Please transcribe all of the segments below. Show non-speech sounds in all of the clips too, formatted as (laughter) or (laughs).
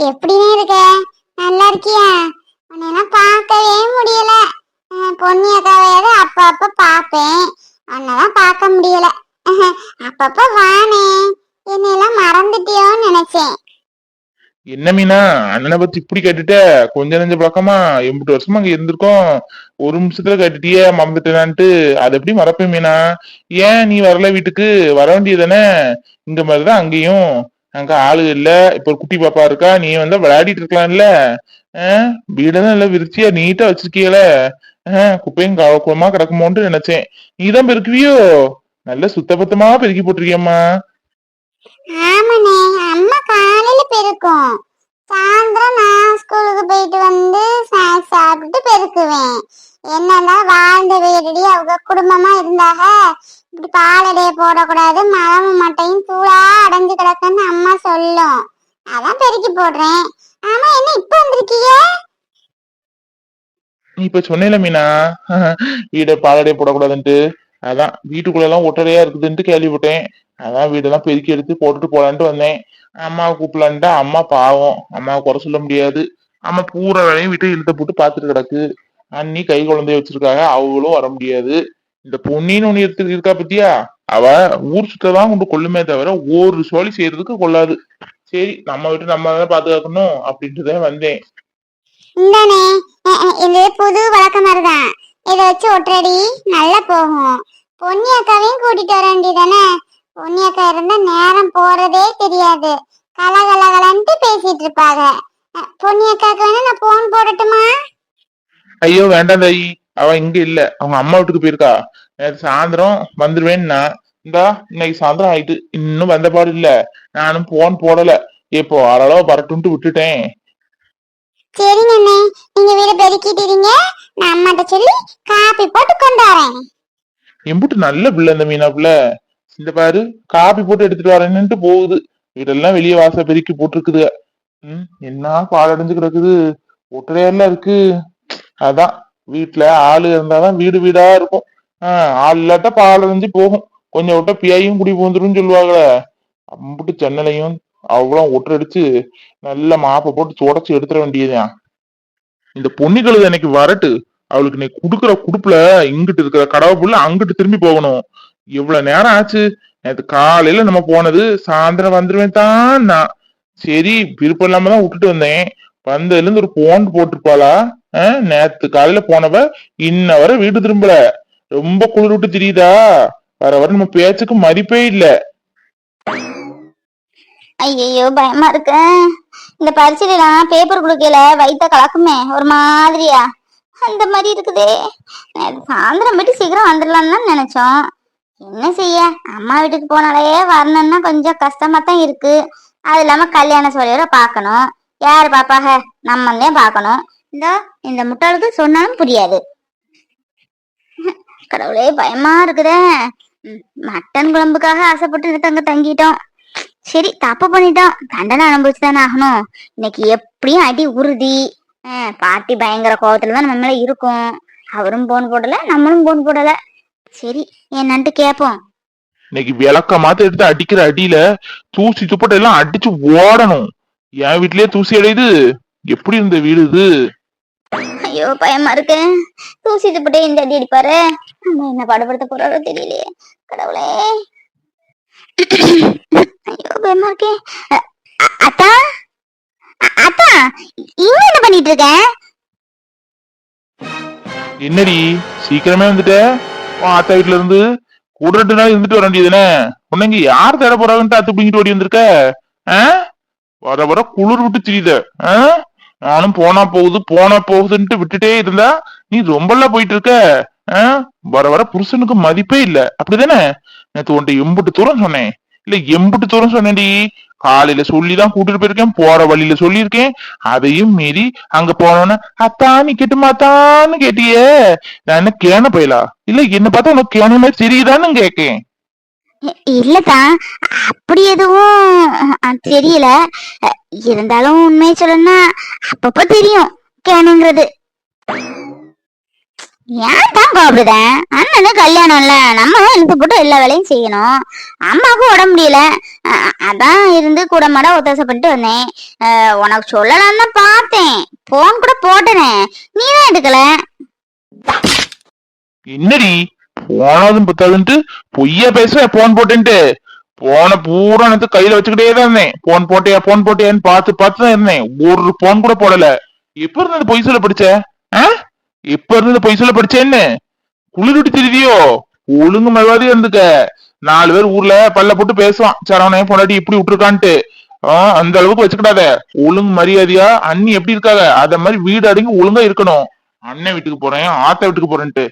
எப்படின்னு இருக்க? நல்லா இருக்கியா? உன்னெல்லாம் பார்க்கவே முடியல. பொன்னி அக்காவையாவது அப்ப அப்ப பார்ப்பேன். உன்னெல்லாம் பார்க்க முடியல. (laughs) அப்பப்ப வானே. என்னெல்லாம் மறந்துட்டியோன்னு நினைச்சேன். என்ன மீனா? அண்ணனை பத்தி இப்படி கேட்டுட்ட? கொஞ்ச நெஞ்ச பழக்கமா? எண்பது வருஷமா அங்க இருந்திருக்கோம். ஒரு நிமிஷத்துல கேட்டுட்டியே மறந்துட்டேனான்ட்டு. அது எப்படி மறப்பேன் மீனா? ஏன் நீ வரல வீட்டுக்கு? வர வேண்டியதானே இந்த மாதிரிதான் அங்கேயும். அங்க ஆளு இல்ல. இப்ப குட்டி பாப்பா இருக்கா? நீ வந்து விளையாடிட்டு இருக்கலாம்ல. ஆஹ் வீடெல்லாம் நல்லா விரிச்சியா நீட்டா வச்சிருக்கீல ஆஹ் குப்பையும் குளமா கிடக்குமோன்ட்டு நினைச்சேன். நீதான் பெருக்குவியோ? நல்ல சுத்தபத்தமா பெருக்கி போட்டிருக்கியம்மா. ஆமாண்ணே அம்மா காலையில பெருக்கும். சாயந்தரம் நான் ஸ்கூலுக்கு போயிட்டு வந்து ஸ்நாக்ஸ் சாப்பிட்டு பெருக்குவேன். என்னதான் வாழ்ந்த வீடடி அவங்க குடும்பமா இருந்தாக இப்படி பாலடைய போடக்கூடாது மரமும் மட்டையும் தூளா அடைஞ்சு கிடக்குன்னு அம்மா சொல்லும். அதான் பெருக்கி போடுறேன். ஆமா என்ன இப்ப வந்திருக்கீங்க நீ இப்ப சொன்னேல மீனா. வீட பாலடைய போடக்கூடாதுன்ட்டு. அதான் வீட்டுக்குள்ள எல்லாம் ஒட்டடையா இருக்குதுன்ட்டு கேள்விப்பட்டேன். அதான் வீடெல்லாம் பெருக்கி எடுத்து போட்டுட்டு போலான்ட்டு வந்தேன். அம்மாவை கூப்பிடலான்ட்டு அம்மா பாவம். அம்மாவை குறை சொல்ல முடியாது. அம்மா பூரா வேலையும் வீட்டை இழுத்த போட்டு பாத்துட்டு கிடக்கு. அண்ணி கை குழந்தைய வச்சிருக்காங்க. அவங்களும் வர முடியாது. இந்த பொன்னின்னு ஒண்ணு இருக்கா பத்தியா? அவ ஊர் சுத்ததான் கொண்டு கொள்ளுமே தவிர ஒரு சோழி செய்யறதுக்கு கொள்ளாது. சரி நம்ம வீட்டு நம்ம தான் பாதுகாக்கணும் அப்படின்ட்டு தான் வந்தேன். இந்தானே இது புது வழக்கம் மாதிரிதான் இதை வச்சு ஒற்றடி நல்லா போகும். பொன்னி அக்காவையும் கூட்டிட்டு வர வேண்டியதானே பொன்னி அக்கா இருந்தா நேரம் போறதே தெரியாது. கல கல கலன்ட்டு பேசிட்டு இருப்பாங்க. பொன்னி அக்காவுக்கு வேணா நான் போன் போடட்டுமா? ஐயோ வேண்டாம் தாயி. அவ இங்க இல்ல. அவங்க அம்மா வீட்டுக்கு போயிருக்கா. நேத்து சாயந்தரம் வந்துருவேன்னா இந்தா இன்னைக்கு சாயந்தரம் ஆயிட்டு இன்னும் வந்த பாடு இல்ல. நானும் போன் போடல. இப்போ அளவு பரட்டுன்ட்டு விட்டுட்டேன். சரிங்க அண்ணே. நீங்க வீடு பெருக்கிட்டீங்க. நான் அம்மாட்ட சொல்லி காப்பி போட்டு கொண்டு வரேன். எம்புட்டு நல்ல பிள்ளை இந்த மீனா பிள்ளை இந்த பாரு காப்பி போட்டு எடுத்துட்டு வரேன்னுட்டு போகுது. வீடெல்லாம் வெளியே வாச பெருக்கி போட்டிருக்குது. ம் என்ன பாலடைஞ்சு கிடக்குது. ஒட்டரையெல்லாம் இருக்கு. அதான். வீட்டுல ஆளு இருந்தாதான் வீடு வீடா இருக்கும். ஆஹ் ஆள் இல்லாட்டா பாலடைஞ்சு போகும். கொஞ்சம் விட்டா பியாயும் குடி போந்துரும் சொல்லுவாங்களே. அம்புட்டு ஜன்னலையும் அவ்வளவு ஒட்டடிச்சு நல்ல மாப்பை போட்டு தொடச்சு எடுத்துட வேண்டியதுதான் இந்த பொன்னிகளுது எனக்கு வரட்டு. அவளுக்கு நீ குடுக்குற குடுப்புல இங்கிட்டு இருக்கிற கடவை புள்ள அங்கிட்டு திரும்பி போகணும். இவ்வளவு நேரம் ஆச்சு. நேற்று காலையில நம்ம போனது சாயந்தரம் வந்துருவேன் தான் நான். சரி விருப்பம் இல்லாம தான் விட்டுட்டு வந்தேன். வந்ததுல இருந்து ஒரு போன் போட்டிருப்பாளா? நேத்து காலையில போனவ இன்ன வரை வீடு திரும்பல. ரொம்ப குளிர் விட்டு தெரியுதா? வர வர நம்ம பேச்சுக்கு மதிப்பே இல்ல. ஐயோ பயமா இருக்க. இந்த பரிசைலாம் பேப்பர் குடுக்கல வயித்த கலக்குமே ஒரு மாதிரியா? அந்த மாதிரி இருக்குதே. நேத்து சாயந்தரம் போயிட்டு சீக்கிரம் வந்துடலாம்னு தான் நினைச்சோம். என்ன செய்ய? அம்மா வீட்டுக்கு போனாலே வரணும்னா கொஞ்சம் கஷ்டமா தான் இருக்கு. அது இல்லாம கல்யாண சோழியோட பார்க்கணும். யாரு பாப்பாக? நம்ம தான் பார்க்கணும். இந்த இந்த முட்டாளுக்கு சொன்னாலும் புரியாது. கடவுளே பயமா இருக்குதே. மட்டன் குழம்புக்காக ஆசைப்பட்டு இருக்க அங்க தங்கிட்டோம். சரி தப்பு பண்ணிட்டோம். தண்டனை அனுபவிச்சு தானே ஆகணும். இன்னைக்கு எப்படியும் அடி உறுதி. அஹ், பாட்டி பயங்கர கோபத்துல தான் நம்ம மேல இருக்கும். அவரும் போன் போடல நம்மளும் போன் போடல. சரி என்னன்ட்டு கேப்போம். இன்னைக்கு விளக்க மாத்த எடுத்து அடிக்கிற அடியில தூசி துப்பட்டை எல்லாம் அடிச்சு ஓடணும். என் வீட்லயே தூசி அடையுது. எப்படி இருந்த வீடு இது? ஐயோ பயமா இருக்கு. தூசி துப்பிட்டே இந்த அடி அடிப்பாரு. நம்ம என்ன பாடுபடுத்த போறாரோ தெரியலையே. கடவுளே. ஐயோ பயமா இருக்கே. அத்தா? அத்தா இங்க என்ன பண்ணிட்டு இருக்க? என்னடி சீக்கிரமே வந்துட்ட? உன் ஆத்தா வீட்டுல இருந்து கூட ரெண்டு நாள் இருந்துட்டு வர வேண்டியதுனே உன்னைங்க யார் தேட போறாங்கன்ட்டு அத்து பிடிங்கிட்டு ஓடி வந்திருக்க? வர வர குளிர் விட்டு தெரியுத. நானும் போனா போகுது போனா போகுதுன்ட்டு விட்டுட்டே இருந்தா நீ ரொம்பலாம் போயிட்டு இருக்க ஆ? வர வர புருஷனுக்கு மதிப்பே இல்ல. அப்படிதானே? நேத்து உன்ட்ட எம்புட்டு தூரம் சொன்னேன். இல்ல எம்புட்டு தூரம் சொன்னேன்டி. காலையில சொல்லிதான் கூட்டிட்டு போயிருக்கேன் போற வழியில சொல்லியிருக்கேன். அதையும் மீறி அங்க போனோன்னு அத்தான்னு கேட்டுமாத்தான்னு கேட்டியே. நான் என்ன கேன போயிலா? இல்ல என்ன பார்த்தா உனக்கு கேன மாதிரி தெரியுதான்னு கேக்கேன். இ- இல்லதா அப்படி எதுவும் தெரியல. இருந்தாலும் உண்மையை சொல்லணும்னா அப்பப்போ தெரியும் கேனுங்கிறது. ஏன் தான் கோபப்படுதேன் அண்ணனு கல்யாணம்ல நம்ம தான் இழுத்து போட்டு எல்லா வேலையும் செய்யணும். அம்மாவுக்கும் உடம்பு முடியல. அதான் இருந்து கூட மாட ஒத்தாசை பண்ணிட்டு வந்தேன். உனக்கு சொல்லலாம் தான் பார்த்தேன். போன் கூட போட்டனே. நீ தான் எடுக்கல. என்னடி? போனதும் பத்தாதுன்ட்டு பொய்யா பேசுவேன் போன் போட்டுன்ட்டு. போன பூரா எனக்கு கையில வச்சுக்கிட்டே தான் இருந்தேன். போன் போட்டியா போன் போட்டியான்னு பார்த்து பார்த்து தான் இருந்தேன். ஒரு போன் கூட போடல. எப்ப இருந்தது பொய் சொல்ல படிச்ச? ஆ? எப்ப இருந்தது பொய் சொல்ல படிச்சேன்னு? குளிர் விட்டு ஒழுங்கு மறுவாதியா இருந்துக்க. நாலு பேர் ஊர்ல பல்ல போட்டு பேசுவான். சரவணன் பொண்டாட்டி இப்படி விட்டுருக்கான்ட்டு. ஆஹ் அந்த அளவுக்கு வச்சுக்கிடாத. ஒழுங்கு மரியாதையா அண்ணி எப்படி இருக்காங்க அத மாதிரி வீடு அடங்கி ஒழுங்கா இருக்கணும். அண்ணன் வீட்டுக்கு போறேன் ஆத்த வீட்டுக்கு போறேன்ட்டு.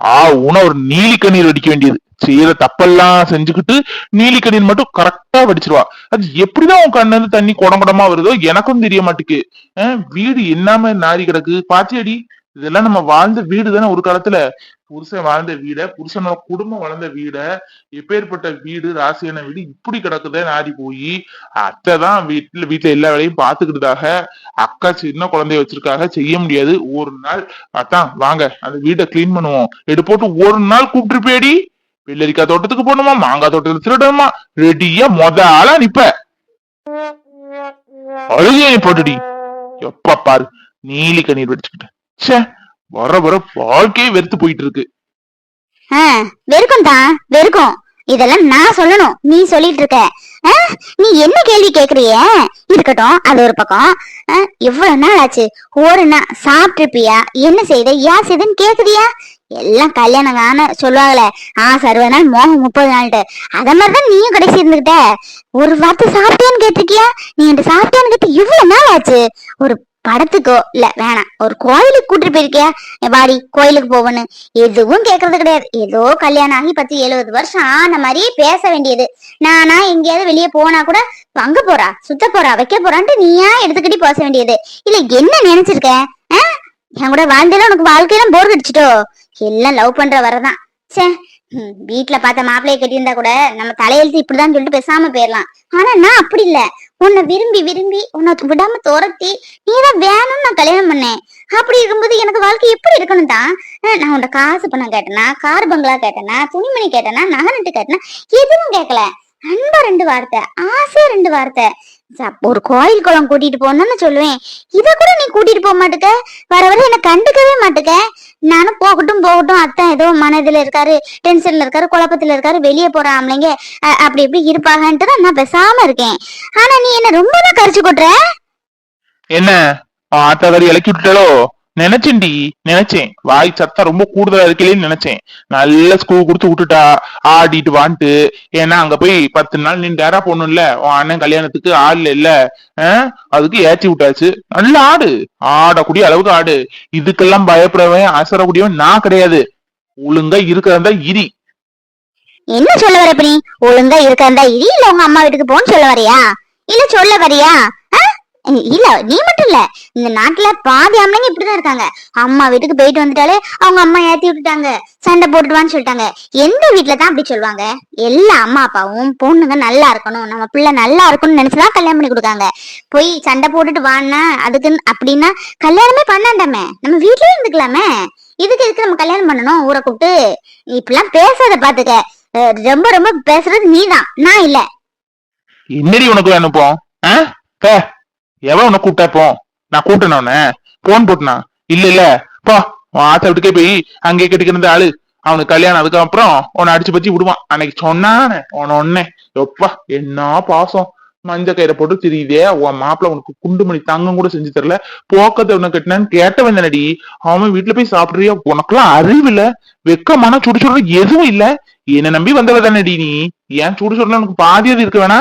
ஆ உன ஒரு நீலி கண்ணீர் வடிக்க வேண்டியது. செய்யற தப்பெல்லாம் செஞ்சுக்கிட்டு நீலி கண்ணீர் மட்டும் கரெக்டா வடிச்சிருவா. அது எப்படிதான் உன் கண்ணுல இருந்து தண்ணி குடம் குடமா வருதோ எனக்கும் தெரிய மாட்டேக்கு. வீடு என்னாம நாரி கிடக்கு. பாத்தியடி? இதெல்லாம் நம்ம வாழ்ந்த வீடு தானே. ஒரு காலத்துல புருஷன் வாழ்ந்த வீட புருஷனோட குடும்பம் வளர்ந்த வீட எப்பேற்பட்ட வீடு ராசியான வீடு இப்படி கிடக்குதே நாடி போய் அத்தை தான் வீட்டுல வீட்டுல எல்லா வேலையும் பாத்துக்கிட்டதாக அக்கா சின்ன குழந்தைய வச்சிருக்காக செய்ய முடியாது. ஒரு நாள் அதான் வாங்க அந்த வீட்டை கிளீன் பண்ணுவோம். எடு போட்டு ஒரு நாள் கூப்பிட்டு போயடி வெள்ளரிக்காய் தோட்டத்துக்கு போகணுமா? மாங்காய் தோட்டத்துல திருடணுமா? ரெடியா மொத ஆளா நிப்ப. அழுகையை போட்டுடி. எப்ப பாரு நீலி கண்ணீர் வச்சுக்கிட்டேன் ச்சே வர வர வாழ்க்கையே வெறுத்து போயிட்டு இருக்கு வெறுக்கும் தான் வெறுக்கும். இதெல்லாம் நான் சொல்லணும் நீ சொல்லிட்டு இருக்க ஆ, நீ என்ன கேள்வி கேக்குறிய? இருக்கட்டும் அது ஒரு பக்கம். இவ்வளவு நாள் ஆச்சு ஒரு நாள் சாப்பிட்டுருப்பியா? என்ன செய்த ஏன் செய்தன்னு கேக்குறியா? எல்லாம் கல்யாணம் தானே சொல்லுவாங்களே ஆ சருவ நாள் மோகம் முப்பது நாள்ட்டு அத மாதிரிதான் நீயும் கடைசி இருந்துகிட்ட. ஒரு வார்த்தை சாப்பிட்டியான்னு கேட்டிருக்கியா? நீ என்கிட்ட சாப்பிட்டியான்னு கேட்டு இவ்வளவு நாள் ஆச்சு. ஒரு படத்துக்கோ இல்ல வேணாம். ஒரு கோயிலுக்கு கூட்டிட்டு போயிருக்கியா? வாடி கோயிலுக்கு போவன்னு. எதுவும் கேக்குறது கிடையாது. ஏதோ கல்யாணம் ஆகி பத்து எழுபது வருஷம் ஆன மாதிரியே பேச வேண்டியது. நானா எங்கேயாவது வெளியே போனா கூட பங்க போறா சுத்த போறா வைக்க போறான்ட்டு நீயா எடுத்துக்கிட்டு பேச வேண்டியது. இல்ல என்ன நினைச்சிருக்க? ஆ? என் கூட வாழ்ந்தேல உனக்கு வாழ்க்கையெல்லாம் போர் அடிச்சிட்டோ? எல்லாம் லவ் பண்ற வரதான். சே வீட்டுல பார்த்த மாப்பிள்ளைய கட்டியிருந்தா கூட நம்ம தலையெழுத்து இப்படிதான் சொல்லிட்டு பேசாம போயிடலாம் ஆனா நான் அப்படி இல்லை. உன்னை விரும்பி விரும்பி உன்னை விடாம துரத்தி நீதான் வேணும்னு நான் கல்யாணம் பண்ணேன். அப்படி இருக்கும்போது எனக்கு வாழ்க்கை எப்படி இருக்கணும் தான் நான் உன்ட காசு பணம் கேட்டேனா கார் பங்களா கேட்டேனா துணிமணி கேட்டேனா நகை நட்டு கேட்டனா எதுவும் கேட்கல அன்பா ரெண்டு வார்த்தை ஆசை ரெண்டு வார்த்தை. ஒரு கோயில் குளம் கூட்டிட்டு போனோம்னு சொல்லுவேன். இத கூட நீ கூட்டிட்டு போக மாட்டுக்க? வர வர என்ன கண்டுக்கவே மாட்டுக்க? நானும் போகட்டும் போகட்டும் அத்தான் ஏதோ மனதுல இருக்காரு டென்ஷன்ல இருக்காரு குழப்பத்துல இருக்காரு வெளியே போற ஆம்பளைங்க அப்படி இப்படி இருப்பாகன்ட்டு தான் நான் பேசாம இருக்கேன். ஆனா நீ என்ன ரொம்ப தான் கரிச்சு கொட்டுற? என்ன? ஆத்தாதாரி இலக்கி விட்டுட்டாலோ நினைச்சேன்டி நினைச்சேன். வாய் சத்தம் ரொம்ப கூடுதலா இருக்கலேன்னு நினைச்சேன். நல்ல ஸ்கூல் கொடுத்து விட்டுட்டா ஆடிட்டு வான்ட்டு. ஏன்னா அங்க போய் பத்து நாள் நீ டேரா போடணும்ல உன் அண்ணன் கல்யாணத்துக்கு ஆள் இல்ல. ஆஹ் அதுக்கு ஏச்சி விட்டாச்சு. நல்ல ஆடு. ஆடக்கூடிய அளவுக்கு ஆடு. இதுக்கெல்லாம் பயப்படவன் அசரக்கூடியவன் நான் கிடையாது. ஒழுங்கா இருக்கிறதா இரி. என்ன சொல்ல வர ஒழுங்கா இருக்கிறதா இரி இல்ல உங்க அம்மா வீட்டுக்கு போன்னு சொல்ல வரியா? இல்ல சொல்ல வரியா? இல்ல நீ மட்டும் இல்ல. இந்த நாட்டுல பாதி அம்மங்க இப்படிதான் இருக்காங்க. அம்மா வீட்டுக்கு போயிட்டு வந்துட்டாலே அவங்க அம்மா ஏத்தி விட்டுட்டாங்க. சண்டை போட்டுடுவான்னு சொல்லிட்டாங்க. எந்த வீட்டுல தான் அப்படி சொல்லுவாங்க? எல்லா அம்மா அப்பாவும் பொண்ணுங்க நல்லா இருக்கணும். நம்ம பிள்ளை நல்லா இருக்கணும்னு நினைச்சுதான் கல்யாணம் பண்ணி கொடுக்காங்க. போய் சண்டை போட்டுட்டு வான்னா அதுக்கு அப்படின்னா கல்யாணமே பண்ணாண்டாமே. நம்ம வீட்லயே இருந்துக்கலாமே. இதுக்கு எதுக்கு நம்ம கல்யாணம் பண்ணணும்? ஊரை கூப்பிட்டு இப்பெல்லாம் இப்படிலாம் பேசாத பாத்துக்க. ரொம்ப ரொம்ப பேசுறது நீதான். நான் இல்ல. என்னடி உனக்கு அனுப்போம்? ஆ? பே, எவன் உன்னை கூப்பிட்டா இப்போ? நான் கூப்பிட்டேன் உன்னை? போன் போட்டுனா? இல்ல இல்ல. பா. உன் ஆத்த வீட்டுக்கே போய் அங்கே கட்டிக்கிற ஆளு. அவனுக்கு கல்யாணம் அதுக்கப்புறம் உன்னை அடிச்சு பத்தி விடுவான். அன்னைக்கு சொன்னானே உன ஒன்னே எப்பா என்ன பாசம். மஞ்ச கயிறை போட்டு திரியுதே. உன் மாப்பிள்ள உனக்கு குண்டுமணி தங்கம் கூட செஞ்சு தரல. போக்கத்தை உனக்கு கட்டினான்னு கேட்டவன் தானடி அவன் வீட்டுல போய் சாப்பிடுறியா? உனக்கெல்லாம் அறிவு இல்ல. வெக்கமான சுடு சுடுற எதுவும் இல்ல. என்ன நம்பி வந்தவ தானடி நீ? ஏன் சுடு சுடுல உனக்கு பாதியது இருக்க வேணா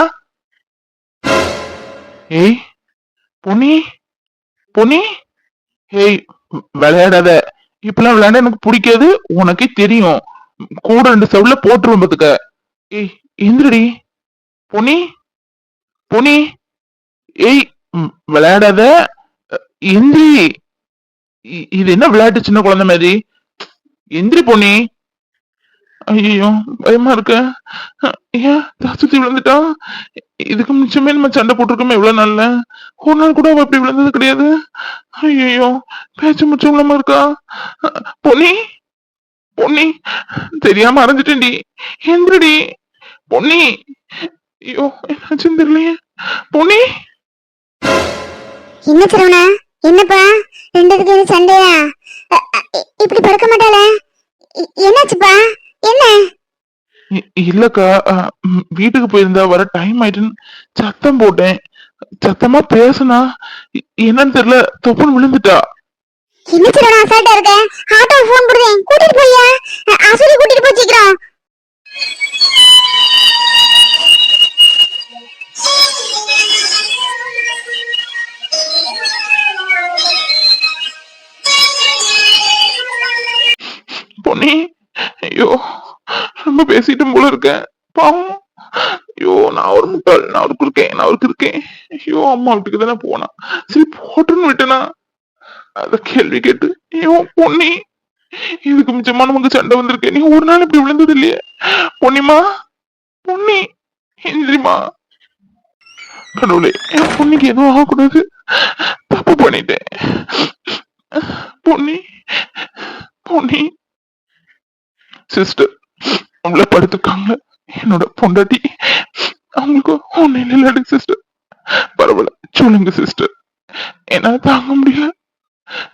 ஏய் பொன்னி பொன்னி ஏய் விளையாடாத. இப்பெல்லாம் விளையாட எனக்கு பிடிக்காது உனக்கே தெரியும். கூட ரெண்டு செவ்ல போட்டுருவோம் பாத்துக்க. ஏய் எந்திரடி. பொனி பொன்னி ஏய் விளையாடாத. எந்திரி. இது என்ன விளையாட்டு சின்ன குழந்தை மாதிரி? எந்திரி பொன்னி. ஐயோ பயமா இருக்க. ஏன் சுத்தி விழுந்துட்டா இதுக்கு மிச்சமே நம்ம சண்டை போட்டிருக்கோமே இவ்வளவு நாள்ல? ஒரு நாள் கூட அவ இப்படி விழுந்தது கிடையாது. ஐயோ பேச்சு முச்சம் இல்லாம இருக்கா? பொன்னி பொன்னி தெரியாம அரைஞ்சிட்டேன்டி. எந்திரடி பொன்னி. ஐயோ என்னாச்சுன்னு தெரியலையே. பொன்னி. என்ன சரவணா? என்னப்பா? ரெண்டுத்துக்கு எதுவும் சண்டையா? இப்படி படுக்க மாட்டாளே? என்னாச்சுப்பா? என்ன? இல்லக்கா வீட்டுக்கு போயிருந்தா வர டைம் ஆயிட்டுன்னு சத்தம் போட்டேன். சத்தமா பேசுனா என்னன்னு தெரியல தொப்புன்னு விழுந்துட்டா. என்ன சரவணா அசால்ட்டா இருக்க ஆட்டோ ஃபோன் கொடுத்தேன். கூட்டிட்டு போய்யா? அ, அசுரி கூட்டிட்டு போய் சீக்கிரம். பொன்னி ஐயோ. ரொம்ப பேசிட்டும் போல இருக்கேன் பாவம். ஐயோ நான் ஒரு முட்டாள் நான் அவருக்கு இருக்கேன் நான் அவருக்கு இருக்கேன் ஐயோ அம்மா வீட்டுக்கு தானே போனா. சரி போட்டுன்னு விட்டேனா? அத கேள்வி கேட்டு ஐயோ பொன்னி இதுக்கு மிச்சமா நமக்கு சண்டை வந்திருக்கேன் நீ ஒரு நாள் இப்படி விழுந்தது இல்லையே? பொன்னிமா பொன்னி எந்திரிமா கடவுளே என் பொண்ணுக்கு எதுவும் ஆகக்கூடாது. தப்பு பண்ணிட்டேன். பொன்னி பொன்னி. சிஸ்டர் அவங்கள படுத்துக்காங்க என்னோட பொண்டாட்டி. அவங்களுக்கு ஒண்ணு இல்லடி சிஸ்டர் பரவாயில்ல சொல்லுங்க சிஸ்டர் என்னால தாங்க முடியல.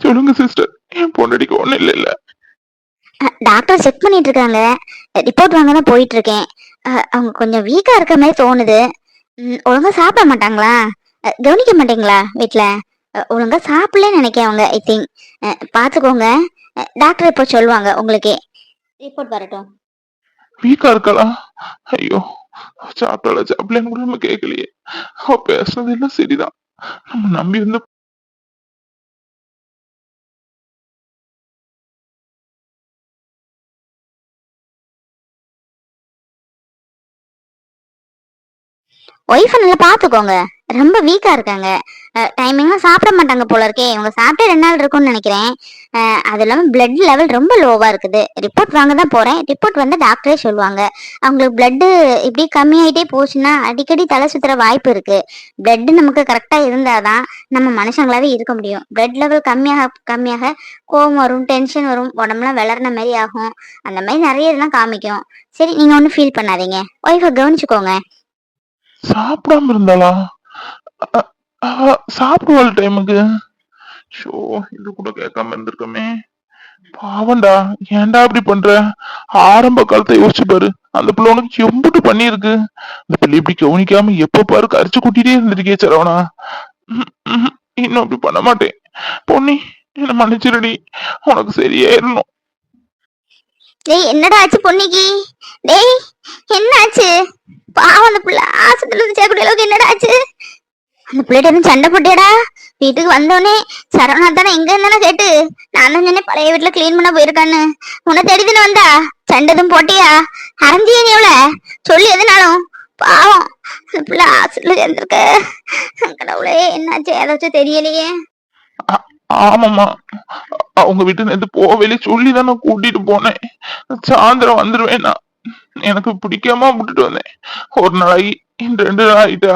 சொல்லுங்க சிஸ்டர் என் பொண்டாட்டிக்கு ஒண்ணு இல்ல இல்ல. டாக்டர் செக் பண்ணிட்டு இருக்காங்க. ரிப்போர்ட் வாங்க தான் போயிட்டு இருக்கேன். அவங்க கொஞ்சம் வீக்கா இருக்க மாதிரி தோணுது. ம், ஒழுங்கா சாப்பிட மாட்டாங்களா? கவனிக்க மாட்டீங்களா வீட்டுல ஒழுங்கா சாப்பிடலன்னு நினைக்கிறேன் அவங்க ஐ திங்க் பாத்துக்கோங்க டாக்டர் இப்போ சொல்லுவாங்க உங்களுக்கே. ரிப்போர்ட் வரட்டும். வீக்கா இருக்காளா? ஐயோ சாப்பிட்டால சாப்பிடலன்னு கூட நம்ம கேட்கலையே. அவ பேசுனது எல்லாம் சரிதான். நம்ம நம்பி இருந்த ஒய்ஃபை நல்லா பார்த்துக்கோங்க ரொம்ப வீக்காக இருக்காங்க. டைமிங்லாம் சாப்பிட மாட்டாங்க போல இருக்கே. இவங்க சாப்பிட்டே ரெண்டு நாள் இருக்கும்னு நினைக்கிறேன். அது இல்லாமல் பிளட் லெவல் ரொம்ப லோவாக இருக்குது. ரிப்போர்ட் வாங்க தான் போகிறேன் ரிப்போர்ட் வந்து டாக்டரே சொல்லுவாங்க. அவங்களுக்கு பிளட்டு இப்படி கம்மியாயிட்டே போச்சுன்னா அடிக்கடி தலை சுற்றுற வாய்ப்பு இருக்குது பிளட்டு நமக்கு கரெக்டாக இருந்தால் தான் நம்ம மனுஷங்களாவே இருக்க முடியும். பிளட் லெவல் கம்மியாக கம்மியாக கோவம் வரும் டென்ஷன் வரும் உடம்புலாம் விளர்ன மாதிரி ஆகும். அந்த மாதிரி நிறைய இதெல்லாம் காமிக்கும். சரி நீங்கள் ஒன்றும் ஃபீல் பண்ணாதீங்க. ஒய்ஃபை கவனிச்சுக்கோங்க. சாப்பிடாம இருந்தாளா? சாப்பிடுவாள் டைமுக்கு. ஷோ இது கூட கேட்காம இருந்திருக்கமே. பாவண்டா ஏன்டா இப்படி பண்ற? ஆரம்ப காலத்தை யோசிச்சு பாரு. அந்த பிள்ளை உனக்கு எம்புட்டு பண்ணியிருக்கு. அந்த பிள்ளை இப்படி கவனிக்காம எப்ப பாரு கரிச்சு கூட்டிட்டே இருந்திருக்கே சரவணா. இன்னும் அப்படி பண்ண மாட்டேன். பொன்னி என்ன மன்னிச்சிருடி. உனக்கு சரியாயிரணும் டேய் என்னடா ஆச்சு பொன்னிக்கு? டேய் என்ன ஆச்சு ஆஸ்பத்திரியில இருந்து சேர்க்கக்கூடிய அளவுக்கு என்னடா ஆச்சு? அந்த பிள்ளைகிட்ட இருந்து சண்டை போட்டியாடா. வீட்டுக்கு வந்தோடனே சரவணா தானே எங்க இருந்தானே கேட்டு. நான் தான் சொன்னேன் பழைய வீட்டுல கிளீன் பண்ண போயிருக்கான்னு. உன்னை தெரியுதுன்னு வந்தா? சண்டை எதுவும் போட்டியா? அரைஞ்சியே நீ எவ்வளோ சொல்லி எதுனாலும். பாவம். அந்த பிள்ளை ஆஸ்பத்திரியில சேர்ந்துருக்க. கடவுளே என்னாச்சு? ஏதாச்சும் தெரியலையே. ஆமாம்மா. அவங்க வீட்டு நேத்து போவேலி சொல்லி தான் கூட்டிட்டு போனேன். சாயந்தரம் வந்துருவேன் நான். எனக்கு பிடிக்காம விட்டுட்டு வந்தேன். ஒரு நாளாகி ரெண்டு ஆயிட்டா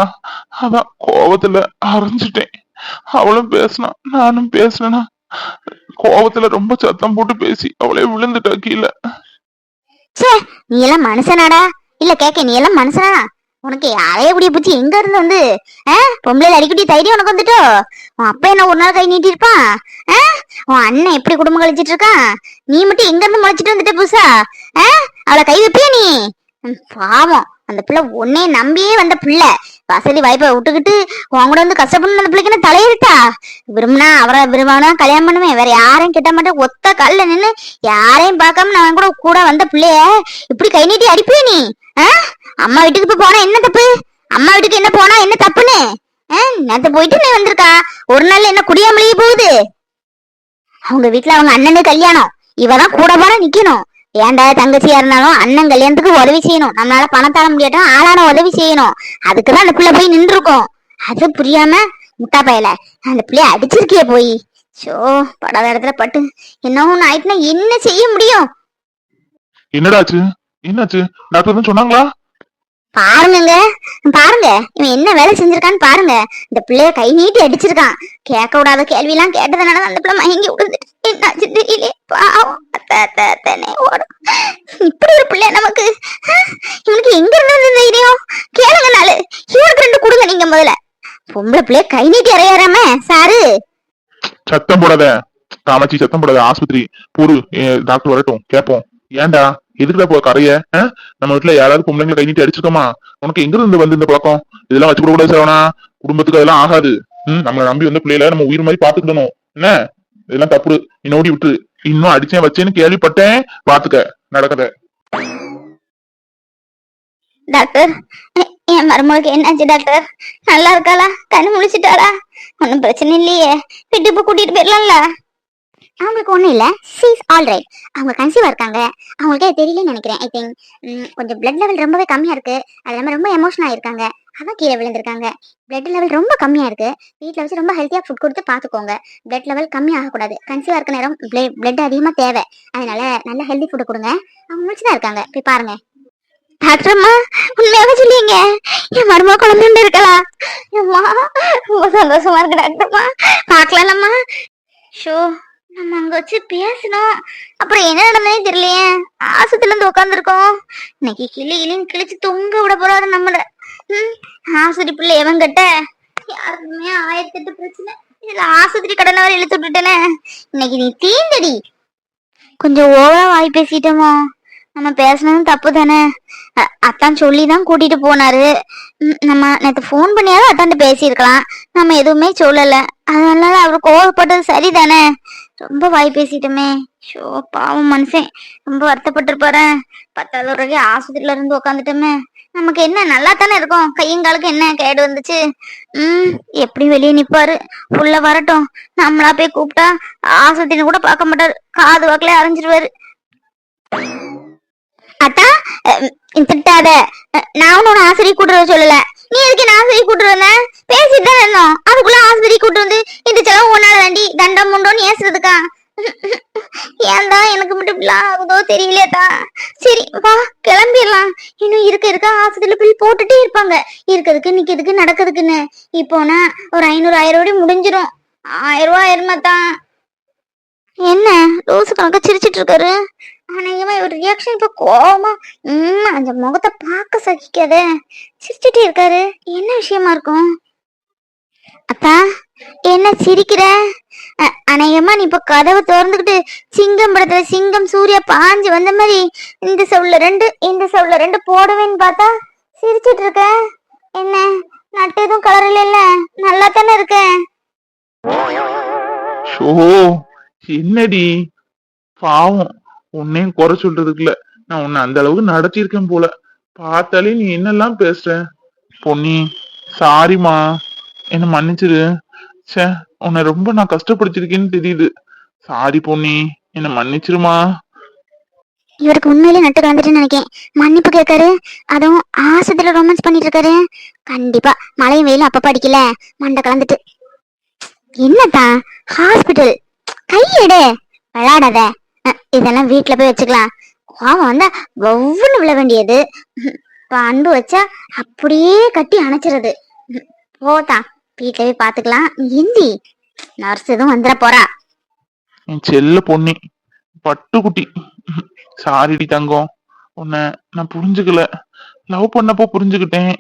அதான் கோவத்துல அரைஞ்சிட்டேன். அவளும் பேசினா நானும் பேசினா கோவத்துல ரொம்ப சத்தம் போட்டு பேசி அவளே விழுந்துட்டா கீழே. ச்சே நீ எல்லாம் மனுஷனாடா? இல்ல கேக்க நீ எல்லாம் மனுஷனா உனக்கு யாரைய கூடிய புத்தி எங்க இருந்து வந்து பொம்பளை பொம்பளைல அடிக்கடி தைரியம் உனக்கு வந்துட்டோ? உன் அப்பா என்ன ஒரு நாள் கை நீட்டி இருப்பான் ஆ? உன் அண்ணன் எப்படி குடும்பம் கழிச்சிட்டு இருக்கான்? நீ மட்டும் எங்க இருந்து முளைச்சிட்டு வந்துட்ட புதுசா? ஆ? அவளை கை வைப்பியா நீ? பாவம். அந்த பிள்ளை உன்னே நம்பியே வந்த பிள்ளை. வசதி வாய்ப்பை விட்டுக்கிட்டு உன் கூட வந்து கஷ்டப்படணும் அந்த பிள்ளைக்கு தலையிருட்டா விரும்பினா அவரை விரும்பினா கல்யாணம் பண்ணுவேன். வேற யாரையும் கிட்ட மாட்டேன். ஒத்த கல்ல நின்னு யாரையும் பார்க்காம நான் கூட கூட வந்த பிள்ளைய இப்படி கை நீட்டி அடிப்பியா நீ? ஆ? அம்மா வீட்டுக்கு இப்ப போனா என்ன தப்பு? அம்மா வீட்டுக்கு என்ன போனா என்ன தப்புன்னு? நேற்று போயிட்டு நீ வந்திருக்கா? ஒரு நாள் என்ன குடியாமலேயே போகுது? அவங்க வீட்டுல அவங்க அண்ணனே கல்யாணம். இவதான் கூட போற நிக்கணும். ஏன்டா தங்கச்சியா இருந்தாலும் அண்ணன் கல்யாணத்துக்கு உதவி செய்யணும். நம்மளால பணம் தர முடியாட்டும் ஆளான உதவி செய்யணும். அதுக்குதான் அந்த பிள்ளை போய் நின்று இருக்கும் அது புரியாம முட்டா பயல அந்த பிள்ளைய அடிச்சிருக்கிய போய். சோ படாத இடத்துல பட்டு. என்ன ஒண்ணு ஆயிட்டுனா என்ன செய்ய முடியும்? என்னடாச்சு? என்னாச்சு? டாக்டர் சொன்னாங்களா? பாருங்க பாருங்க. இவன் என்ன வேலை செஞ்சிருக்கான்னு பாருங்க. இந்த பிள்ளைய கை நீட்டி அடிச்சிருக்கான். கேட்க விடாத கேள்வி எல்லாம் கேட்டதுனால அந்த பிள்ளை மயங்கி விடுது என்னாச்சு தெரியல பாவம். ஓடும். இப்படி ஒரு பிள்ளை நமக்கு இவனுக்கு எங்க இருந்து இந்த தைரியம் கேளுங்க நாளு இவனுக்கு ரெண்டு கொடுங்க நீங்க முதல்ல. பொம்பளை பிள்ளைய கை நீட்டி அறையாராம சாரு. சத்தம் போடாத. காமாட்சி சத்தம் போடாத. ஆஸ்பத்திரி பூரு ஏ, டாக்டர் வரட்டும். கேப்போம் ஏன்டா? எதுக்குடா போ கரைய? நம்ம வீட்டுல யாராவது பொம்பளைங்களை கை நீட்டி அடிச்சிருக்கோமா? உனக்கு எங்க இருந்து வந்து இந்த பழக்கம்? இதெல்லாம் வச்சு கூடாது சேவனா குடும்பத்துக்கு அதெல்லாம் ஆகாது. ம் நம்மளை நம்பி வந்த பிள்ளைல நம்ம உயிர் மாதிரி பாத்துக்கணும் என்ன? இதெல்லாம் தப்பு. நீ ஓடி விட்டு இன்னும் அடிச்சேன் வச்சேன்னு கேள்விப்பட்டேன். பாத்துக்க. நடக்கத. டாக்டர் என் மருமகளுக்கு என்னாச்சு டாக்டர்? நல்லா இருக்காளா? கண்ணு முழிச்சிட்டாளா? ஒன்றும் பிரச்சனை இல்லையே. வீட்டுக்கு கூட்டிட்டு போயிடலாம்ல? அவங்களுக்கு ஒன்றும் இல்லை. சீஸ் ஆல் ரைட் அவங்க கன்சீவாக இருக்காங்க. அவங்களுக்கே தெரியலன்னு நினைக்கிறேன். ஐ திங்க் கொஞ்சம் பிளட் லெவல் ரொம்பவே கம்மியாக இருக்குது அது இல்லாமல் ரொம்ப எமோஷன் இருக்காங்க. அதான் கீழே விழுந்திருக்காங்க. பிளட் லெவல் ரொம்ப கம்மியாக இருக்குது வீட்டில் வச்சு ரொம்ப ஹெல்த்தியாக ஃபுட் கொடுத்து பார்த்துக்கோங்க. பிளட் லெவல் கம்மி ஆகக்கூடாது. கன்சீவாக இருக்க நேரம் பிளட் அதிகமாக தேவை. அதனால நல்ல ஹெல்தி ஃபுட்டு கொடுங்க. அவங்க முடிச்சு தான் இருக்காங்க. போய் பாருங்க. டாக்டர் உண்மையாக சொல்லிங்க என் மருமக குழந்தை இருக்கலாம் அம்மா ரொம்ப சந்தோஷமா இருக்கு டாக்டர்மா பார்க்கலாம்மா ஷோ நம்ம அங்க வச்சு பேசணும் அப்புறம் என்ன நடந்ததுன்னு தெரியலையே. ஆசத்துல இருந்து உட்காந்துருக்கோம் இன்னைக்கு கிளி கிளின்னு கிழிச்சு தொங்க விட போறாரு நம்மள. ம், ஆஸ்பத்திரி பிள்ளை எவன் கட்ட? யாருக்குமே ஆயிரத்தி எட்டு பிரச்சனை. இதுல ஆஸ்பத்திரி கடனை வரை இழுத்து விட்டுட்டேனே. இன்னைக்கு நீ தீந்தடி. கொஞ்சம் ஓவரா வாய் பேசிட்டோமோ. நம்ம பேசினதும் தப்பு தானே. அ- அத்தான் சொல்லி தான் கூட்டிட்டு போனாரு. நம்ம நேற்று ஃபோன் பண்ணியாவது அத்தாண்ட பேசியிருக்கலாம். நம்ம எதுவுமே சொல்லலை. அதனால அவர் கோவப்பட்டது சரிதானே. ரொம்ப வாய் பேசிட்டோமே. ஷோ பாவம் மனுஷன். ரொம்ப வருத்தப்பட்டிருப்பாரு? பத்தாவது வரைக்கும் ஆஸ்பத்திரியில இருந்து உட்காந்துட்டோமே நமக்கு என்ன? நல்லா தானே இருக்கும். கையங்காலுக்கு என்ன கேடு வந்துச்சு? ம் எப்படி வெளியே நிப்பாரு? உள்ள வரட்டும். நம்மளா போய் கூப்பிட்டா ஆஸ்பத்திரி கூட பார்க்க மாட்டாரு. காது வாக்கிலே அரைஞ்சிருவாரு. அட்டா திட்டாத. நான் உன்னோட ஆசிரியை கூட்டுறத சொல்லல. நீ எதுக்கு நான் ஆஸ்பத்திரி கூட்டு வந்த? பேசிட்டு தான் இருந்தோம். அதுக்குள்ள ஆஸ்பத்திரி கூட்டு வந்து இந்த செலவு உன்னால தாண்டி தண்டம் முண்டோன்னு ஏசுறதுக்கா ஏன்டா எனக்கு மட்டும் இப்படிலாம் ஆகுதோ தெரியலையேதா சரி வா கிளம்பிடலாம். இன்னும் இருக்க இருக்க ஆஸ்பத்திரியில பில் போட்டுட்டே இருப்பாங்க. இருக்கிறதுக்கு நிக்கிறதுக்கு நடக்கிறதுக்குன்னு. இப்போனா ஒரு ஐநூறு ஆயிரம் ரூபாய் முடிஞ்சிரும் ஆயிரம் ரூபாய் தான் என்ன ரோஸ் கணக்கா சிரிச்சிட்டு இருக்காரு? அணையம்மா ஒரு ரியாக்ஷன் இப்ப கோவமா உம் அந்த முகத்தை பார்க்க சகிக்காதே. சிரிச்சுட்டே இருக்காரு. என்ன விஷயமா இருக்கும்? அப்பா என்ன சிரிக்கிற? அநேகமா நீ இப்ப கதவை திறந்துக்கிட்டு சிங்கம் படத்துல சிங்கம் சூர்யா பாஞ்சு வந்த மாதிரி இந்த சவுல ரெண்டு இந்த சவுல ரெண்டு போடுவேன்னு பார்த்தா சிரிச்சிட்டு இருக்க. என்ன நட்டு எதுவும் கலர் இல்ல? நல்லா தானே இருக்க? என்னடி? பாவம். உன்னையும் குறை சொல்றதுக்குல நான் உன்னை அந்த அளவுக்கு நடத்தியிருக்கேன் போல. பார்த்தாலே நீ என்னெல்லாம் பேசுற? பொன்னி சாரிம்மா என்ன மன்னிச்சிரு. சே உன்னை ரொம்ப நான் கஷ்டப்படுத்திருக்கேன்னு தெரியுது. சாரி பொன்னி என்ன மன்னிச்சிருமா? இவருக்கு உண்மையிலே நட்டு கலந்துட்டுன்னு நினைக்கேன். மன்னிப்பு கேட்காரு. அதுவும் ஆசத்துல ரொமான்ஸ் பண்ணிட்டு இருக்காரு கண்டிப்பா மழையும் வெயிலும் அப்பப்ப அடிக்கல. மண்டை கலந்துட்டு. என்னதான் ஹாஸ்பிட்டல் கையெடு. விளையாடாத. இதெல்லாம் வீட்ல போய் வச்சுக்கலாம். கோவம் வந்தா ஒவ்வொன்னு விழ வேண்டியது. அன்பு வச்சா அப்படியே கட்டி அணைச்சிருது ம், போதான். வீட்ல போய் பாத்துக்கலாம். ஹிந்தி நர்ஸ் எதுவும் வந்துட போறா? என் செல்ல பொண்ணி. பட்டுக்குட்டி. சாரிடி தங்கம். உன்னை நான் புரிஞ்சுக்கல. லவ் பண்ணப்போ புரிஞ்சுக்கிட்டேன்.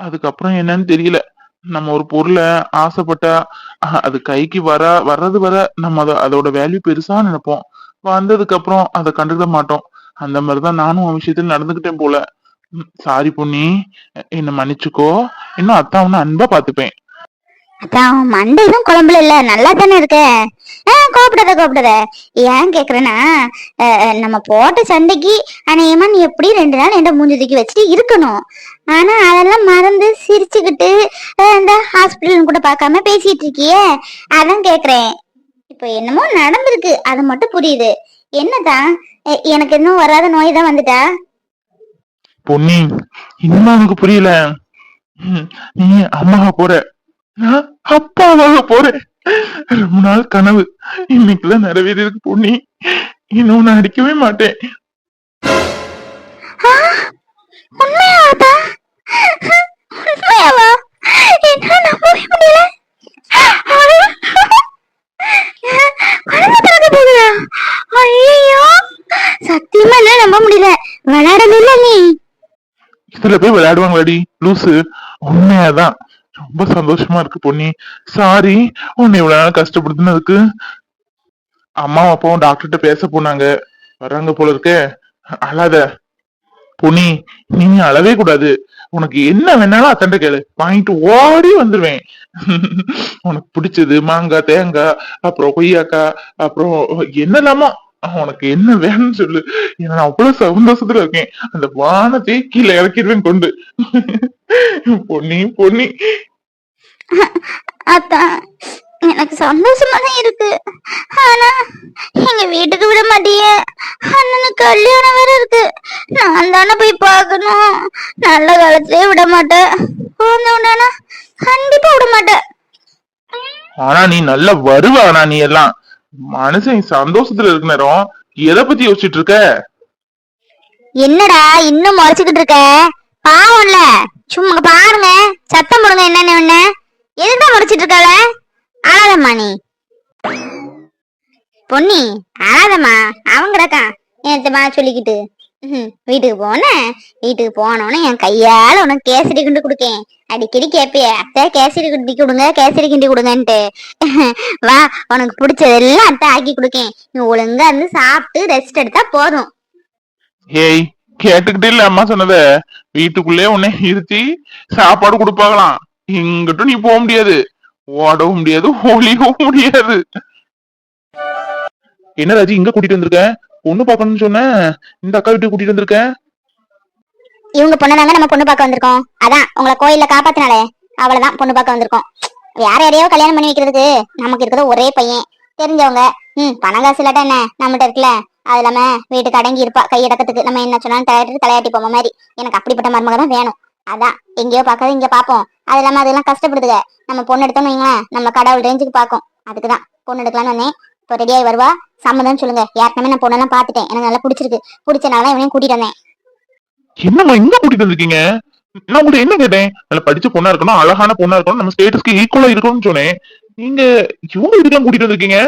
அதுக்கப்புறம் என்னன்னு தெரியல. நம்ம ஒரு பொருளை ஆசைப்பட்டா அது கைக்கு வர வர்றது வர நம்ம அதோட வேல்யூ பெருசா நினைப்போம். வந்ததுக்கு அப்புறம் அதை கண்டுக்க மாட்டோம். அந்த மாதிரிதான் நானும் உன் விஷயத்துல நடந்துக்கிட்டேன் போல. சாரி பொண்ணி என்ன மன்னிச்சுக்கோ. இன்னும் அத்தா உன்னை அன்பா பாத்துப்பேன் அதான் மண்டை எதுவும் குழம்புல இல்ல. நல்லா தானே இருக்க. ஆ கோப்பிடாத கோப்பிடாத ஏன் கேக்குறேன்னா நம்ம போட்ட சண்டைக்கு அநேகமா நீ எப்படி ரெண்டு நாள் என்ற மூஞ்சதுக்கு வச்சுட்டு இருக்கணும். ஆனா அதெல்லாம் மறந்து சிரிச்சுக்கிட்டு இந்த ஹாஸ்பிட்டல் கூட பார்க்காம பேசிட்டு இருக்கியே? அதான் கேக்குறேன். இப்ப என்னமோ நடந்திருக்கு. அது மட்டும் புரியுது. என்னதா எனக்கு இன்னும் வராத நோய் தான் வந்துட்டா? பொன்னி இன்னும் எனக்கு புரியல. நீ அம்மாவா போற? அப்பாவாக போற. ரொம்ப நாள் கனவு. இன்னைக்குலாம் நிறைவேறி இருக்கு பொண்ணி இன்னும் நான் அடிக்கவே மாட்டேன். உண்மையாவா உண்மையாவா? என்ன நம்பவே முடியல. ஐயோ சத்தியமா என்ன நம்ப முடியல. விளையாடல நீ. இதுல போய் விளையாடுவாங்களாடி? லூசு. உண்மையாதான். ரொம்ப சந்தோஷமா இருக்கு பொன்னி. சாரி உன்னை இவ்வளவு நாள் கஷ்டப்படுத்தினதுக்கு. அம்மாவும் அப்பாவும் டாக்டர்கிட்ட பேச போனாங்க. வர்றாங்க போல இருக்க. அழாத. பொனி நீ அழவே கூடாது. உனக்கு என்ன வேணாலும் அத்தண்ட கேளு. வாங்கிட்டு ஓடி வந்துருவேன். உனக்கு பிடிச்சது மாங்காய் தேங்காய் அப்புறம் கொய்யாக்காய் அப்புறம் என்னெல்லாமோ. உனக்கு என்ன வேணும்னு சொல்லு. நான் அவ்வளவு சந்தோஷத்துல இருக்கேன். அந்த வானத்தை கீழே இறக்கிடுவேன் கொண்டு. பொன்னி பொன்னி. அத்தான் எனக்கு சந்தோஷமா தான் இருக்கு. ஆனா எங்க வீட்டுக்கு விட மாட்டியே. அண்ணனுக்கு கல்யாணம் வேற இருக்கு. நான் தானே போய் பார்க்கணும். நல்ல காலத்திலே விட மாட்டேன். உடனே கண்டிப்பா விட மாட்டேன். ஆனா நீ நல்லா வருவ ஆனா நீ எல்லாம். மனுஷன் சந்தோஷத்துல இருக்க நேரம் எதை பத்தி யோசிச்சுட்டு இருக்க? என்னடா இன்னும் முறைச்சுக்கிட்டு இருக்க? பாவம்ல சும்மா பாருங்க. சத்தம் போடுங்க என்னன்னு ஒண்ணு எதுதான் முறைச்சிட்டு இருக்காள அழாதம்மா நீ. பொன்னி அழாதம்மா. அவங்க கிடக்கா என்னத்தமா சொல்லிக்கிட்டு. வீட்டுக்கு போன? வீட்டுக்கு போனோன்னு என் கையால உனக்கு கேசரி கொண்டு கொடுக்கேன். அடிக்கடி கேப்பிய அத்தை கேசரி கிண்டி கொடுங்க கேசரி கிண்டி கொடுங்கன்ட்டு. வா உனக்கு பிடிச்சதெல்லாம் அத்தை ஆக்கி கொடுக்கேன். நீ ஒழுங்கா இருந்து சாப்பிட்டு ரெஸ்ட் எடுத்தா போதும். ஏய் கேட்டுக்கிட்டே இல்ல அம்மா சொன்னத. வீட்டுக்குள்ளே உன்னை இருத்தி சாப்பாடு கொடுப்பாங்களாம். இங்கிட்டும் நீ போக முடியாது. ஓடவும் முடியாது ஒளியவும் முடியாது. என்ன ராஜி இங்க கூட்டிட்டு வந்திருக்க? பொண்ணு பாக்கணும்னு சொன்ன? இந்த அக்கா வீட்டுக்கு கூட்டிட்டு வந்திருக்கேன் இவங்க பொண்ணு நம்ம பொண்ணு பார்க்க வந்திருக்கோம். அதான் உங்களை கோயில்ல காப்பாத்தினாலே அவ்வளவுதான் பொண்ணு பார்க்க வந்திருக்கோம். வேற யாரையோ கல்யாணம் பண்ணி வைக்கிறதுக்கு நமக்கு இருக்கிறது ஒரே பையன். தெரிஞ்சவங்க ம் பணம் காசு இல்லாட்டா என்ன? நம்மகிட்ட இருக்குல்ல. அது இல்லாம வீட்டுக்கு அடங்கி இருப்பா கையடக்கத்துக்கு நம்ம என்ன சொன்னாலும் தலையாட்டி தலையாட்டி போன மாதிரி. எனக்கு அப்படிப்பட்ட மருமக தான் வேணும். அதான் எங்கேயோ பார்க்கறது இங்க பார்ப்போம். அது இல்லாம அதெல்லாம் கஷ்டப்படுதுங்க. நம்ம பொண்ணு எடுத்தோம்னு வைங்களேன் நம்ம கடவுள் ரேஞ்சுக்கு பார்க்கும். அதுக்குதான் பொண்ணு எடுக்கலாம்னு வந்தேன். இப்போ ரெடியாகி வருவா? சம்மதம் சொல்லுங்க. ஏற்கனவே நான் பொண்ணெல்லாம் பார்த்துட்டேன். எனக்கு நல்லா பிடிச்சிருக்கு. பிடிச்சனால தான் இவனையும் கூட்டிட்டு வந்தேன். என்னம்மா எங்க கூட்டிட்டு வந்திருக்கீங்க? நான் உங்கள்ட்ட என்ன கேட்டேன்? நல்ல படிச்ச பொண்ணா இருக்கணும் அழகான பொண்ணா இருக்கணும் நம்ம ஸ்டேட்டஸ்க்கு ஈக்குவலா இருக்கணும்னு சொன்னேன். நீங்க இவங்க இதுதான் கூட்டிட்டு வந்திருக்கீங்க?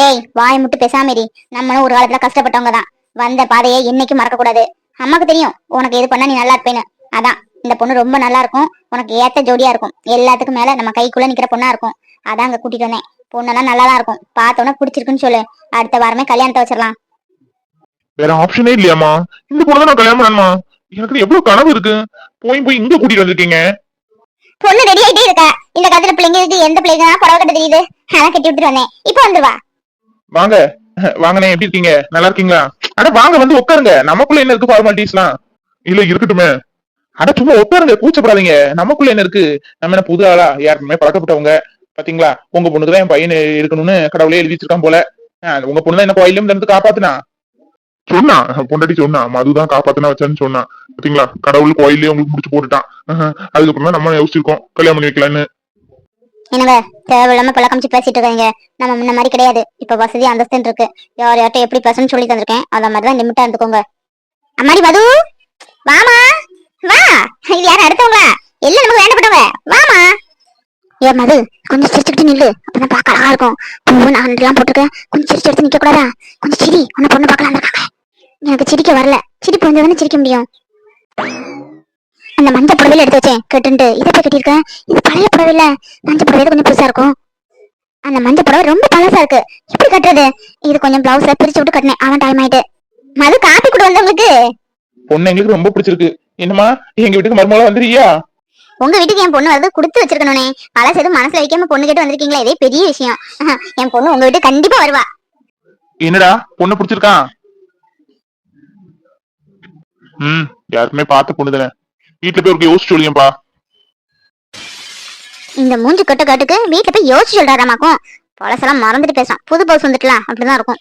டேய் வாய் முட்டு பேசாம இரு. நம்மளும் ஒரு காலத்துல கஷ்டப்பட்டவங்க தான். வந்த பாதையை என்னைக்கும் மறக்க கூடாது அம்மாக்கு தெரியும் உனக்கு எது பண்ணா நீ நல்லா இருப்பேன்னு. அதான் இந்த பொண்ணு ரொம்ப நல்லா இருக்கும். உனக்கு ஏத்த ஜோடியா இருக்கும். எல்லாத்துக்கும் மேல நம்ம கைக்குள்ள நிக்கிற பொண்ணா இருக்கும். அதான் அங்க கூட்டிட்டு வந்தேன். பொண்ணெல்லாம் நல்லா தான் இருக்கும். பார்த்தோன்னே பிடிச்சிருக்குன்னு சொல்லு. அடுத்த வாரமே கல்யாணத்தை வச்சிடலாம். வேற ஆப்ஷனே இல்லையாம்மா? இந்த பொண்ணு நான் கல்யாணம் பண்ணணுமா? எனக்கு எவ்வளவு கனவு இருக்கு. போய் போய் இங்க கூட்டிட்டு வந்திருக்கீங்க. பொண்ணு ரெடி ஆயிட்டே இருக்கா? இந்த கதிர பிள்ளைங்களுக்கு எந்த பிள்ளைங்க புடவை கட்ட தெரியுது. அதான் கட்டி விட்டுட்டு வந்தேன். இப்போ வந்துருவா வாங்க. வாங்கண்ணே எப்படி இருக்கீங்க? நல்லா இருக்கீங்களா? அட வாங்க வந்து உட்காருங்க. நமக்குள்ள என்ன இருக்கு ஃபார்மாலிட்டிஸ்லாம் இல்ல இருக்கட்டுமே. அட சும்மா உட்காருங்க கூச்சப்படாதீங்க. நமக்குள்ள என்ன இருக்கு? நம்ம என்ன புது ஆளா? யாருக்குமே பழக்கப்பட்டவங்க. பாத்தீங்களா? உங்க பொண்ணுக்கு தான் என் பையன் இருக்கணும்னு கடவுளே எழுதி வச்சிருக்கான் போல. உங்க பொண்ணு தான் என்ன கோயிலும் இருந்து காப்பாத்துனா? சொன்னா பொண்டாட்டி சொன்னா மதுதான் காப்பாத்துனா வச்சான்னு சொன்னா பாத்தீங்களா? கடவுள் கோயிலே உங்களுக்கு முடிச்சு போட்டுட்டான். அதுக்கப்புறம் தான் நம்ம யோசிச்சிருக்கோம். கல்யாணம் பண்ணி வைக்கலான்னு. என்னங்க தேவையில்லாம பழக்கம் பேசிட்டு இருக்காங்க நம்ம முன்ன மாதிரி கிடையாது. இப்ப வசதி அந்தஸ்துன்னு இருக்கு. யார் யார்ட்ட எப்படி பேசணும்னு சொல்லி தந்திருக்கேன். அத மாதிரி தான் லிமிட்டா இருந்துக்கோங்க. அம்மாடி மது! வாமா! வா! இது யாரும் அடுத்தவங்களா? எல்லாம் நமக்கு வேண்டப்பட்டவங்க வாமா! ஏ மது கொஞ்சம் சிரிச்சுக்கிட்டு நில்லு. அப்பதான் பார்க்க அழகா இருக்கும். பூ நன்றிலாம் போட்டிருக்கேன். கொஞ்சம் சிரிச்சு எடுத்து நிக்க கூடாதா கொஞ்சம் சிரி. உன்னை பொண்ணு பார்க்கலாம் இருக்காங்க. எனக்கு சிரிக்க வரல. சிரிப்பு வந்தா தானே சிரிக்க முடியும். அந்த மஞ்ச புடவையில எடுத்து வச்சேன் கட்டுன்ட்டு. இதை போய் கட்டியிருக்கேன் இது பழைய புடவை இல்ல. மஞ்ச புடவை இது கொஞ்சம் புதுசா இருக்கும். அந்த மஞ்ச புடவை ரொம்ப பழசா இருக்கு. எப்படி கட்டுறது? இது கொஞ்சம் பிளவுஸ பிரிச்சு விட்டு கட்டினேன். அவன் டைம் ஆயிட்டு. மது காப்பி கூட வந்தவங்களுக்கு பொண்ணு எங்களுக்கு ரொம்ப பிடிச்சிருக்கு. என்னம்மா எங்க வீட்டுக்கு மருமகளா வந்துருக்கியா? உங்க வீட்டுக்கு என் பொண்ணு வந்து கொடுத்து வச்சிருக்கணுனே பழசு எதுவும் மனசுல வைக்காம பொண்ணு கேட்டு வந்திருக்கீங்களா இதே பெரிய விஷயம். (laughs) என் பொண்ணு உங்க வீட்டுக்கு கண்டிப்பா வருவா. என்னடா பொண்ணு பிடிச்சிருக்கான்? ம். யாருக்குமே பார்த்த பொண்ணு தானே வீட்டுல போய் ஒரு யோசிச்சு சொல்லியப்பா இந்த மூஞ்சி கட்டு காட்டுக்கு வீட்டுல போய் யோசிச்சு சொல்றாராமாக்கும். பழசெல்லாம் மறந்துட்டு பேசான் புது பவுஸ் வந்துட்டுலாம் அப்படிதான் இருக்கும்.